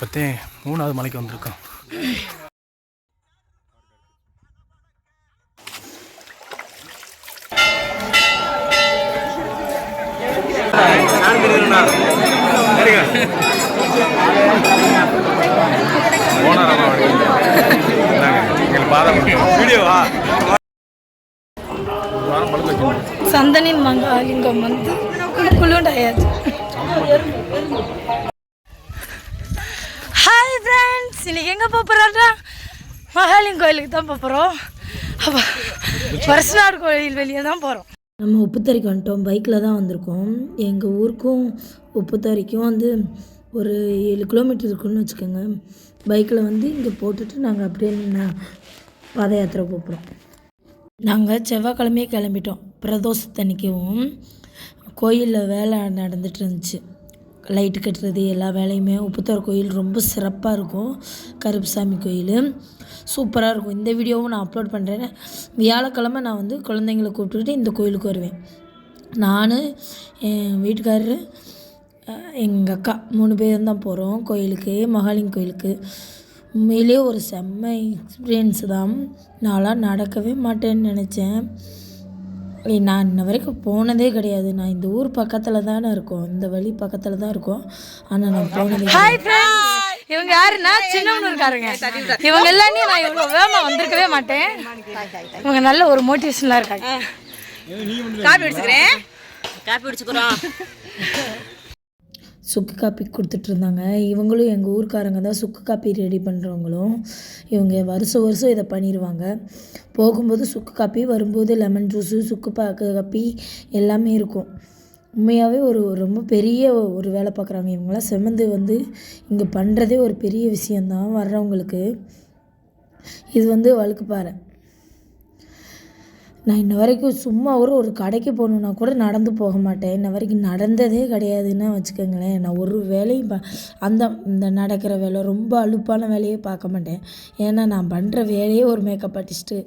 பத்தே மூணாவது மலைக்கு வந்திருக்கோம். சந்தனின் மங்காலிங்கம் வந்து குளுண்டாயாச்சு ஹாய் ஃப்ரெண்ட்ஸ் இன்னைக்கு எங்கே போக போகிறோம்னா மகாலிங்க கோயிலுக்கு தான் போகிறோம் அப்போ வருஷநாடு கோயில் வெளியே தான் போகிறோம் நம்ம உப்புத்தறிக்கு வந்துட்டோம். பைக்கில் தான் வந்திருக்கோம். எங்கள் ஊருக்கும் உப்புத்தறிக்கும் வந்து ஒரு ஏழு கிலோமீட்டர் இருக்குன்னு வச்சுக்கோங்க. பைக்கில் வந்து இங்கே போட்டுட்டு நாங்கள் அப்படியே பாத யாத்திரை போகிறோம் நாங்கள் செவ்வாய்க்கிழமையே கிளம்பிட்டோம். பிரதோஷத்தன்னைக்கும். கோயிலில் வேலை நடந்துட்டு இருந்துச்சு லைட்டு கட்டுறது எல்லா வேலையுமே. உப்புத்தூர் கோயில் ரொம்ப சிறப்பாக இருக்கும். கருப்புசாமி கோயில். சூப்பராக இருக்கும். இந்த வீடியோவும் நான் அப்லோட் பண்ணுறேன் வியாழக்கிழமை நான் வந்து குழந்தைங்களை கூப்பிட்டுக்கிட்டு இந்த கோயிலுக்கு வருவேன். நான் என் வீட்டுக்காரரு எங்கள் அக்கா மூணு பேர் தான் போகிறோம் கோயிலுக்கு மகாலிங் கோயிலுக்கு. உண்மையிலே ஒரு செம்ம எக்ஸ்பீரியன்ஸ் தான். நான்லாம் நடக்கவே மாட்டேன்னு நினச்சேன். நான் இன்ன வரைக்கும் போனதே கிடையாது. நான் இந்த ஊர் பக்கத்தில் தானே இருக்கோம். இந்த வழி பக்கத்தில் தான் இருக்கோம். ஆனால் நான் போனதே இவங்க யாருன்னா? சின்னவனூர்காரங்க இவங்க எல்லாமே நான் இவ்வளோ வேகமாக வந்திருக்கவே மாட்டேன். இவங்க நல்ல ஒரு மோட்டிவேஷனலாக இருக்காங்க. காப்பி அடிச்சுக்கிறேன் காப்பி அடிச்சுக்கிறோம் சுக்கு காப்பி கொடுத்துட்ருந்தாங்க. இவங்களும் எங்கள் ஊர்க்காரங்க தான் சுக்கு காப்பி ரெடி பண்ணுறவங்களும் இவங்க வருஷம் வருஷம் இதை பண்ணிடுவாங்க போகும்போது சுக்கு காப்பி வரும்போது லெமன் ஜூஸு சுக்கு பா காப்பி எல்லாமே இருக்கும். உண்மையாகவே ஒரு ரொம்ப பெரிய ஒரு வேலை பார்க்குறாங்க இவங்களாம். செமந்து வந்து இங்கே பண்ணுறதே ஒரு பெரிய விஷயந்தான் வர்றவங்களுக்கு. இது வந்து வழுக்குப்பாறை நான் இன்ன வரைக்கும் சும்மா ஒரு ஒரு கடைக்கு போகணுன்னா கூட நடந்து போக மாட்டேன். இன்ன வரைக்கும் நடந்ததே கிடையாதுன்னு வச்சுக்கோங்களேன். நான் ஒரு வேலையும் ப அந்த இந்த நடக்கிற வேலை ரொம்ப அலுப்பான வேலையே பார்க்க மாட்டேன். ஏன்னா நான் பண்ணுற வேலையே ஒரு மேக்கப் ஆர்டிஸ்ட்டு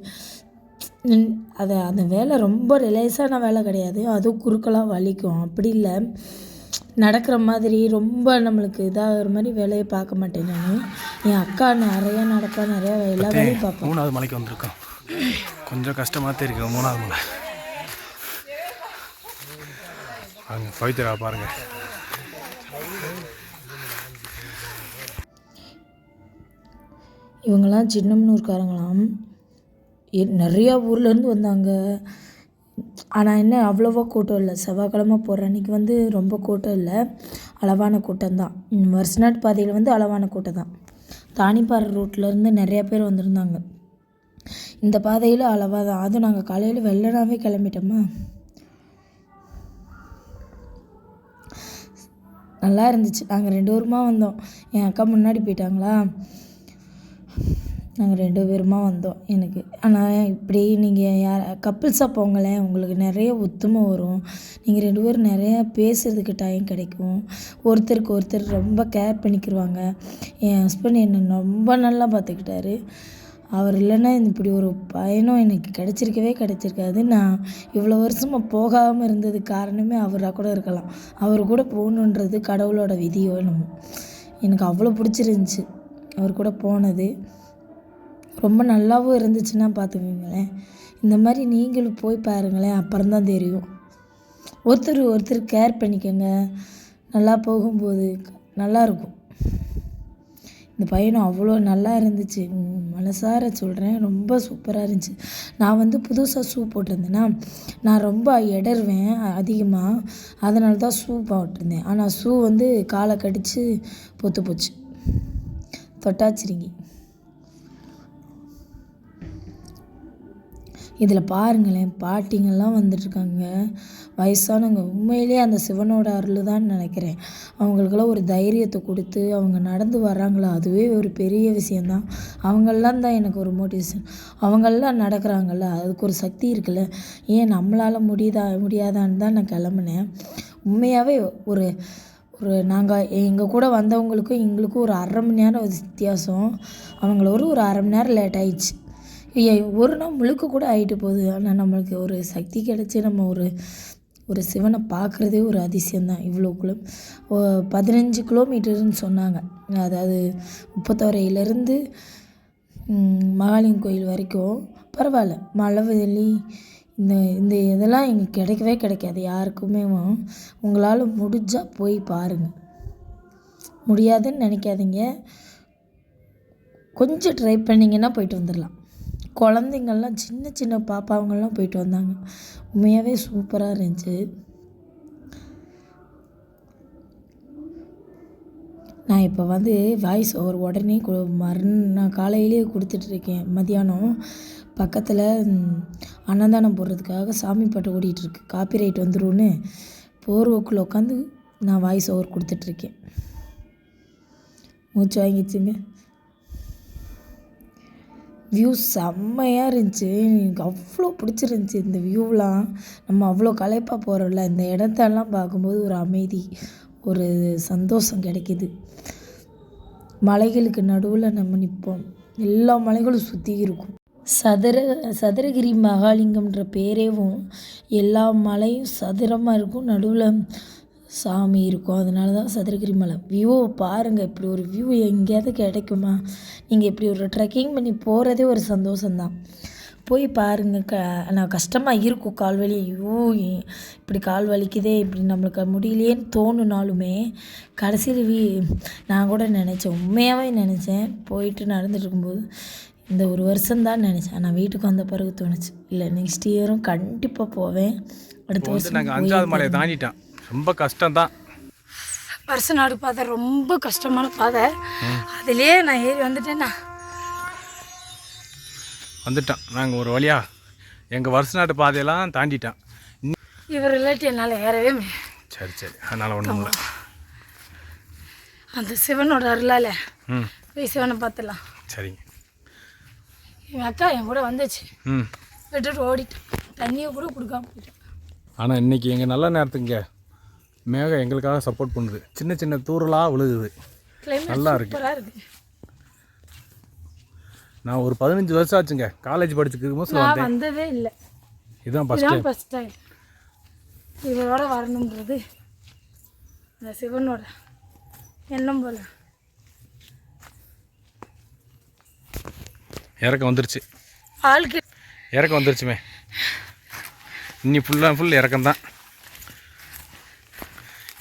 அதை அந்த வேலை ரொம்ப ரிலேஸான வேலை கிடையாது. அதுவும் குறுக்கெல்லாம் வலிக்கும். அப்படி இல்லை. நடக்கிற மாதிரி ரொம்ப நம்மளுக்கு இதாகிற மாதிரி வேலையை பார்க்க மாட்டேன் நான். என் அக்கா நிறையா நடப்பா நிறையா எல்லா வேலையும் பார்ப்பேன் மூணாவது மலைக்கு வந்திருக்கோம். கொஞ்சம் கஷ்டமாக தான் இருக்கு மூணாவது மலை பாருங்க பவித்ரா பாருங்க. இவங்கெல்லாம் சின்னம்னூர்காரங்களாம். நிறையா ஊர்லேருந்து வந்தாங்க. ஆனால் என்ன அவ்வளோவா கூட்டம் இல்லை. செவ்வாய்க்கிழமை போகிற அன்றைக்கி வந்து ரொம்ப கூட்டம் இல்லை. அளவான கூட்டம் தான். வருஷநாட் பாதையில் வந்து அளவான கூட்டம் தான். தானிப்பாறை ரூட்லேருந்து நிறையா பேர் வந்திருந்தாங்க. இந்த பாதையில் அளவாக தான் அதுவும் நாங்கள் காலையில் வெள்ளனாவே கிளம்பிட்டோமா? நல்லா இருந்துச்சு. நாங்கள் ரெண்டு பேருமா வந்தோம். என் அக்கா முன்னாடி போயிட்டாங்களா? நாங்கள் ரெண்டு பேருமா வந்தோம் எனக்கு. ஆனால் இப்படி நீங்கள் யார் கப்பிள்ஸாக போங்களேன். உங்களுக்கு நிறைய ஒத்துமை வரும். நீங்கள் ரெண்டு பேரும் நிறைய பேசுகிறதுக்கு டைம் கிடைக்கும். ஒருத்தருக்கு ஒருத்தர் ரொம்ப கேர் பண்ணிக்கிருவாங்க. என் ஹஸ்பண்ட் என்னை ரொம்ப நல்லா பார்த்துக்கிட்டாரு. அவர் இல்லைன்னா இப்படி ஒரு பயணம் எனக்கு கிடைச்சிருக்கவே கிடச்சிருக்காது. நான் இவ்வளோ வருஷமாக போகாமல் இருந்ததுக்கு காரணமே அவராக கூட இருக்கலாம். அவர் கூட போகணுன்றது கடவுளோட விதியோ என்னமோ. எனக்கு அவ்வளோ பிடிச்சிருந்துச்சி அவர் கூட போனது. ரொம்ப நல்லாவும் இருந்துச்சுன்னா பார்த்துக்கோங்களேன். இந்த மாதிரி நீங்களும் போய் பாருங்களேன் அப்புறம்தான் தெரியும். ஒருத்தர் ஒருத்தர் கேர் பண்ணிக்கோங்க. நல்லா போகும்போது நல்லாயிருக்கும் இந்த பயணம் அவ்வளோ நல்லா இருந்துச்சு. மனசார சொல்கிறேன் ரொம்ப சூப்பராக இருந்துச்சு. நான் வந்து புதுசாக ஷூ போட்டிருந்தேன்னா நான் ரொம்ப இடருவேன் அதிகமாக அதனால தான் ஷூ போட்டிருந்தேன். ஆனால் ஷூ வந்து காலை கடித்து பொத்து போச்சு. தொட்டாச்சிருங்கி. இதில் பாருங்களேன் பாட்டிங்கெல்லாம் வந்துட்டுருக்காங்க. வயசானவங்க உண்மையிலேயே அந்த சிவனோட அருள் தான் நினைக்கிறேன். அவங்களுக்கெல்லாம் ஒரு தைரியத்தை கொடுத்து அவங்க நடந்து வர்றாங்களா அதுவே ஒரு பெரிய விஷயந்தான் அவங்கெல்லாம் தான் எனக்கு ஒரு மோட்டிவேஷன் அவங்கெல்லாம் நடக்கிறாங்கல்ல அதுக்கு ஒரு சக்தி இருக்குல்ல. ஏன் நம்மளால் முடியுதா முடியாதான்னு தான் நான் கிளம்புனேன். உண்மையாகவே ஒரு ஒரு நாங்கள் எங்கள் கூட வந்தவங்களுக்கும் எங்களுக்கும் ஒரு அரை மணி நேரம் வித்தியாசம். அவங்கள ஒரு ஒரு அரை மணி நேரம் லேட் ஆயிடுச்சு. ஒரு நாள் முழுக்க கூட ஆகிட்டு போகுது. ஆனால் நம்மளுக்கு ஒரு சக்தி கிடச்சி நம்ம ஒரு ஒரு சிவனை பார்க்குறதே ஒரு அதிசயம்தான். இவ்வளோ கிலோ ஓ- பதினஞ்சு கிலோமீட்டர்னு சொன்னாங்க. அதாவது முப்பத்தோரையிலேருந்து மகாலிங் கோயில் வரைக்கும் பரவாயில்ல. மழை வெளி இந்த இந்த இதெல்லாம் இங்கே கிடைக்கவே கிடைக்காது. யாருக்குமே உங்களால் முடிஞ்சால் போய் பாருங்கள் முடியாதுன்னு நினைக்காதீங்க. கொஞ்சம் ட்ரை பண்ணிங்கன்னா போயிட்டு வந்துடலாம். குழந்தைங்கள்லாம் சின்ன சின்ன பாப்பாவங்கள்லாம் போயிட்டு வந்தாங்க. உண்மையாகவே சூப்பராக இருந்துச்சு. நான் இப்போ வந்து வாய்ஸ் ஓவர் உடனே நான் மறுநாள் காலையிலேயே கொடுத்துட்ருக்கேன் மதியானம் பக்கத்தில் அன்னதானம் போடுறதுக்காக சாமி பாட்டு ஓடிட்டுருக்கு காப்பிரைட் வந்துடும்னு போர்வோக்குள்ளே உட்காந்து நான் வாய்ஸ் ஓவர் கொடுத்துட்ருக்கேன் மூச்சு வாங்கிச்சுங்க வியூ செம்மையாக இருந்துச்சு. எனக்கு அவ்வளோ பிடிச்சிருந்துச்சி இந்த வியூலாம் நம்ம அவ்வளோ களைப்பாக போகிறோம்ல இந்த இடத்தெல்லாம் பார்க்கும்போது ஒரு அமைதி ஒரு சந்தோஷம் கிடைக்கிது. மலைகளுக்கு நடுவில் நம்ம நிற்போம் எல்லா மலைகளும் சுற்றி இருக்கும். சதுர சதுரகிரி மகாலிங்கம்ன்ற பேரேவும் எல்லா மலையும் சதுரமாக இருக்கும். நடுவில் சாமி இருக்கும். அதனால தான் சதுரகிரி மலை. வியூவை பாருங்கள் இப்படி ஒரு வியூ எங்கேயாவது கிடைக்குமா? நீங்கள் இப்படி ஒரு ட்ரெக்கிங் பண்ணி போகிறதே ஒரு சந்தோஷம்தான். போய் பாருங்கள் க நான் கஷ்டமாக இருக்கும் கால் வலி ஐயோ இப்படி கால் வலிக்குதே இப்படி நம்மளுக்கு முடியலையேன்னு தோணுனாலுமே கடைசியில் வீ நான் கூட நினச்சேன். உண்மையாகவே நினச்சேன். போயிட்டு நடந்துட்டு இருக்கும்போது இந்த ஒரு வருஷம்தான் நினச்சேன். ஆனால் வீட்டுக்கு வந்த பிறகு தோணுச்சு. இல்லை நெக்ஸ்ட் இயரும் கண்டிப்பாக போவேன். அடுத்த வருஷம் நாங்கள் அஞ்சாவது மலையை தாண்டிட்டோம். ரொம்ப கஷ்டம்தான். வருஷ நாடு பாதை ரொம்ப கஷ்டமான பாதை. அதுலேயே நான் ஏறி வந்துட்டேன்னா? வந்துட்டோம் நாங்கள் ஒரு வழியா எங்கள் வருஷ நாட்டு பாதையெல்லாம் தாண்டிட்டோம் இன்னி- இவர் இல்லாட்டி என்னால் ஏறவே சரி சரி. அதனால் ஒன்றும் இல்லை. அந்த சிவனோட அருளால ம். போய் சிவனை பார்த்துடலாம். சரிங்க எங்கள் அக்கா என் கூட வந்துச்சு. ம். விட்டுட்டு ஓடிட்டேன். தண்ணியை கூட கொடுக்காம போயிட்டேன். ஆனால் இன்றைக்கி எங்கள் நல்ல நேரத்துங்க மேகம் எங்களுக்காக சப்போர்ட் பண்ணுது. சின்ன சின்ன தூரலாக விழுகுது. நல்லா இருக்கு. நான் ஒரு பதினஞ்சு வருஷம் ஆச்சுங்க. காலேஜ் படிச்சுக்கும் போது நான் வந்ததே இல்லை. இதுதான் ஃபஸ்ட் இதுதான் டைம் இவரோட வரணுன்றது அந்த சிவனோட எண்ணம் போல. இறக்கம் வந்துருச்சு. ஆளுக்கு இறக்கம் வந்துருச்சுமே. இன்னி ஃபுல்லாக ஃபுல் இறக்கம் தான்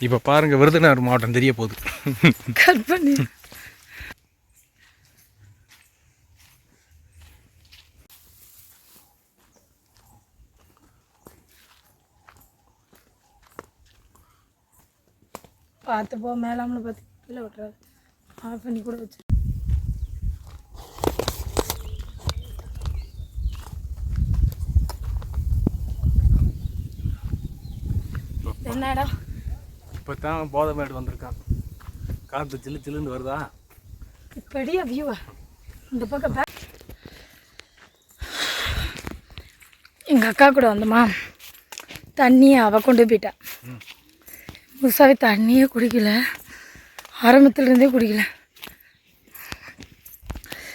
இப்போ பாருங்கள் விருதுநகர் மாவட்டம் தெரிய போகுது. பார்த்து போ மேலாமல பார்த்து கீழே விட்றாரு ஆஃப் பண்ணி கூட வச்சு என்னடா? இப்போ தான் போதமேடு வந்திருக்கான். காற்று சில்லு சில்லுன்னு வருதா? பெரிய வியூவா இந்த பக்கம் back. எங்க அக்கா கூட வந்தோமா? தண்ணியை அவ கொண்டு போயிட்டா. முழுசாவே தண்ணியே குடிக்கல. ஆரம்பத்துல இருந்தே குடிக்கல.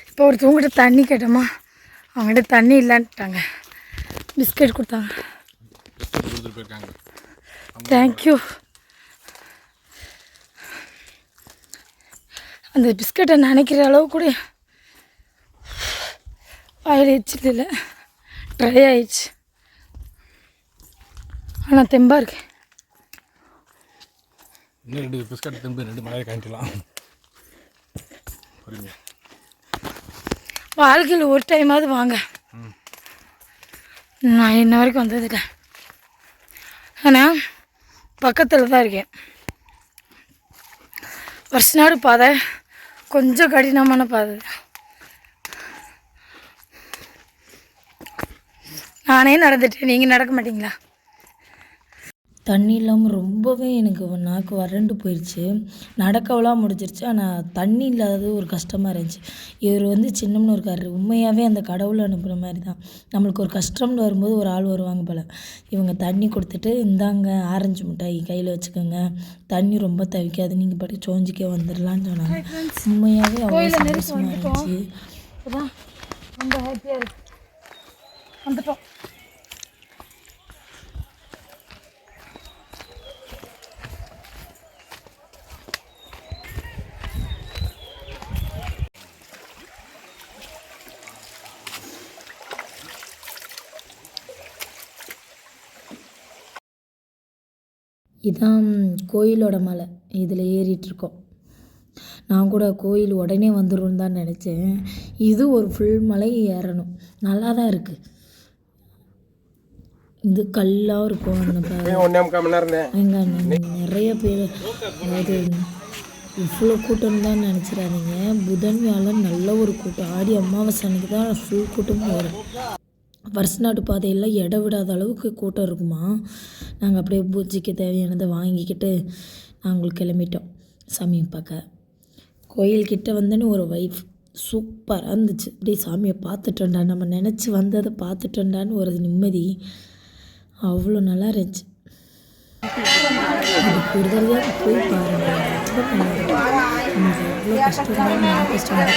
இப்போ ஒருத்தவங்ககிட்ட தண்ணி கேட்டோமா? அவங்ககிட்ட தண்ணி இல்லைன்ட்டாங்க. பிஸ்கட் கொடுத்தாங்க. தேங்க்யூ அந்த பிஸ்கட்டை நினைக்கிற அளவு கூட வாயில் எச்சில் இல்லை. ட்ரை ஆயிடுச்சு. ஆனால் தெம்பா இருக்கு. இன்னும் ரெண்டு பிஸ்கட் திரும்பி ரெண்டு காணிக்கலாம் புரியுங்க வாழ்க்கையில் ஒரு டைமாவது வாங்க. நான் இன்ன வரைக்கும் வந்ததில்லை. ஆனால் பக்கத்தில் தான் இருக்கேன். வருஷநாடு பாதை கொஞ்சம் கடினமான பாதை. நானே நடந்துட்டேன். நீங்கள் நடக்க மாட்டீங்களா? தண்ணி இல்லாமல் ரொம்பவே எனக்கு நாக்கு வறண்டு போயிடுச்சு நடக்கவெல்லாம் முடிஞ்சிருச்சு. ஆனால் தண்ணி இல்லாதது ஒரு கஷ்டமாக இருந்துச்சு. இவர் வந்து சின்னம்னு இருக்காரு. உண்மையாகவே அந்த கடவுளை அனுப்புகிற மாதிரி தான். நம்மளுக்கு ஒரு கஷ்டம்னு வரும்போது ஒரு ஆள் வருவாங்க போல். இவங்க தண்ணி கொடுத்துட்டு இந்தாங்க ஆரஞ்சு மிட்டாய் கையில் வச்சுக்கோங்க. தண்ணி ரொம்ப தவிக்காது. நீங்கள் பாட்டு சோஞ்சிக்கே வந்துடலான்னு சொன்னாங்க. உண்மையாகவே அவ்வளோ சந்தோஷமாக இருந்துச்சு. ரொம்ப ஹாப்பியாக இருக்கு. வந்துட்டோம். இதான் கோயிலோட மலை. இதில் ஏறிட்டுருக்கோம். நான் கூட கோயில் உடனே வந்துடும் தான் நினச்சேன். இது ஒரு ஃபுல் மலை ஏறணும். நல்லா தான் இருக்குது இது கல்லாக இருக்கும் எங்க நிறைய பேர். அதாவது இவ்வளோ கூட்டம் தான் நினச்சிடாதீங்க. புதன் வியாழன் நல்ல ஒரு கூட்டம். ஆடி அமாவாசை அன்னைக்கு தான் ஃபுல் கூட்டமும் வரும். வருஷ நாடு பாதையில் இட விடாத அளவுக்கு கூட்டம் இருக்குமா? நாங்கள் அப்படியே பூஜைக்கு தேவையானதை வாங்கிக்கிட்டு நாங்கள் கிளம்பிட்டோம். சாமியை பார்க்க. கோயில்கிட்ட வந்தோன்னு ஒரு வைஃப் சூப்பராக இருந்துச்சு. அப்படியே சாமியை பார்த்துட்டோண்டா நம்ம நினச்சி வந்ததை பார்த்துட்டோண்டான்னு ஒரு நிம்மதி அவ்வளோ நல்லா இருந்துச்சு. அதுக்கு ஒரு தடவை போய் பாருங்கள் எவ்வளோ கஷ்டம்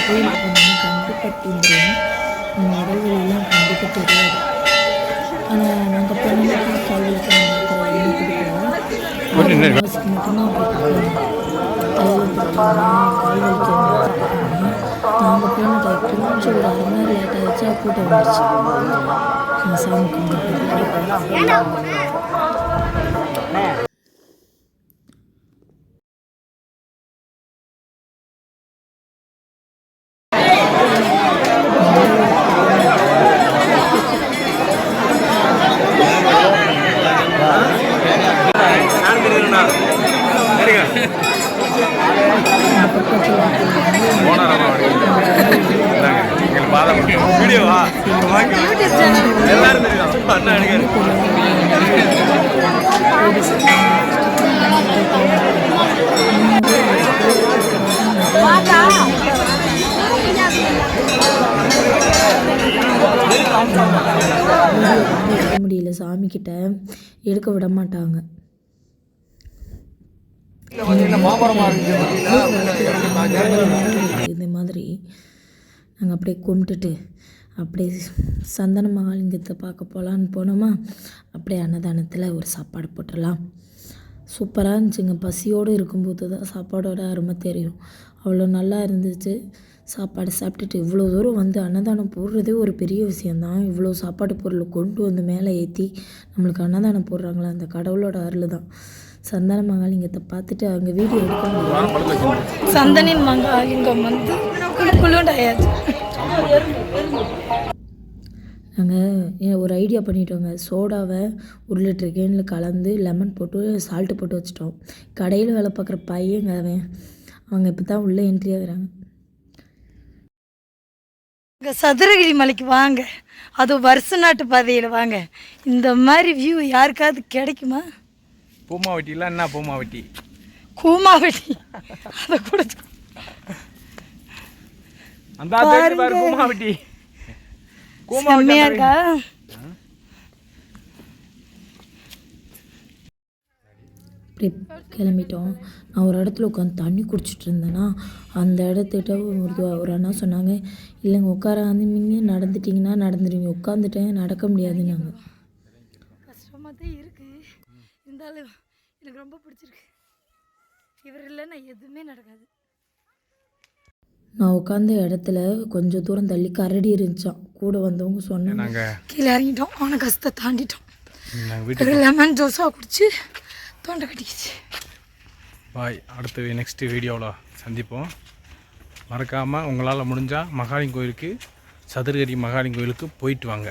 கோயிலுக்கு கண்டிப்பாக நம்ம உடல்களெல்லாம் கண்டிப்பாக தெரியாது ஆனால் நாங்கள் கொடுக்கல அவசியம் மட்டும்தான் நாங்கள் போன கொஞ்சம் ஒரு அரை மணி நேரம் லேட் ஆகிடுச்சா கூட்டம் சாமி கும்பிட்டு கிட்ட எடுக்க விட மாட்டாங்க. இந்த மாதிரி நாங்கள் அப்படியே கும்பிட்டுட்டு அப்படியே சந்தன மகாலிங்கத்தை பார்க்க போகலான்னு போனோமா? அப்படியே அன்னதானத்தில் ஒரு சாப்பாடு போட்டுடலாம். சூப்பராக இருந்துச்சுங்க. பசியோடு இருக்கும்போது தான் சாப்பாடோட அருமை தெரியும். அவ்வளோ நல்லா இருந்துச்சு. சாப்பாடு சாப்பிட்டுட்டு இவ்வளோ தூரம் வந்து அன்னதானம் போடுறதே ஒரு பெரிய விஷயந்தான் இவ்வளோ சாப்பாடு பொருளை கொண்டு வந்து மேலே ஏற்றி நம்மளுக்கு அன்னதானம் போடுறாங்களா அந்த கடவுளோட அருள் தான் சந்தன மகாலிங்கத்தை பார்த்துட்டு அங்கே வீடியோ எடுக்க சந்தனின் மங்காலிங்கம் வந்து நாங்கள் ஒரு ஐடியா பண்ணிட்டோங்க. சோடாவை ஒரு லிட்டர் கேனில் கலந்து லெமன் போட்டு சால்ட்டு போட்டு வச்சிட்டோம். கடையில் வேலை பார்க்குற பையங்க அவன். அவங்க இப்போ தான் உள்ளே என்ட்ரி ஆகுறாங்க. இங்கே சதுரகிரி மலைக்கு வாங்க. அதுவும் வருஷ நாட்டு பாதையில் வாங்க. இந்த மாதிரி வியூ யாருக்காவது கிடைக்குமா? பூமா வெட்டிலாம் என்ன பூமா வெட்டி கூமாவட்டி. அதை கூட அந்த ஆள் பாரு பூமா வெட்டி செம்மையா இருக்கா? அப்படி கிளம்பிட்டோம். நான் ஒரு இடத்துல உட்காந்து தண்ணி குடிச்சிட்டு இருந்தேன்னா அந்த இடத்துக்கிட்ட ஒரு ஒரு அண்ணா சொன்னாங்க இல்லைங்க உட்காராதீங்க நடந்துட்டிங்கன்னா நடந்துடுவீங்க உட்காந்துட்டேன் நடக்க முடியாதுன்னாங்க. கஷ்டமாக தான் இருக்கு. இருந்தாலும் எனக்கு ரொம்ப பிடிச்சிருக்கு. இவர் இல்லைன்னா எதுவுமே நடக்காது. நான் உட்காந்த இடத்துல கொஞ்சம் தூரம் தள்ளி கரடி இருந்துச்சான் கூட வந்தவங்க சொன்னாங்க. கீழே இறங்கிட்டோம். அவனை கஷ்டத்தை தாண்டிட்டோம். ஒரு லெமன் ஜூஸாக குடிச்சு தொண்டை கட்டிக்கிச்சு. பாய் அடுத்து நெக்ஸ்ட் வீடியோவில் சந்திப்போம். மறக்காமல் உங்களால் முடிஞ்சால் மகாலிங் கோயிலுக்கு சதுரகிரி மகாலிங் கோயிலுக்கு போயிட்டு வாங்க.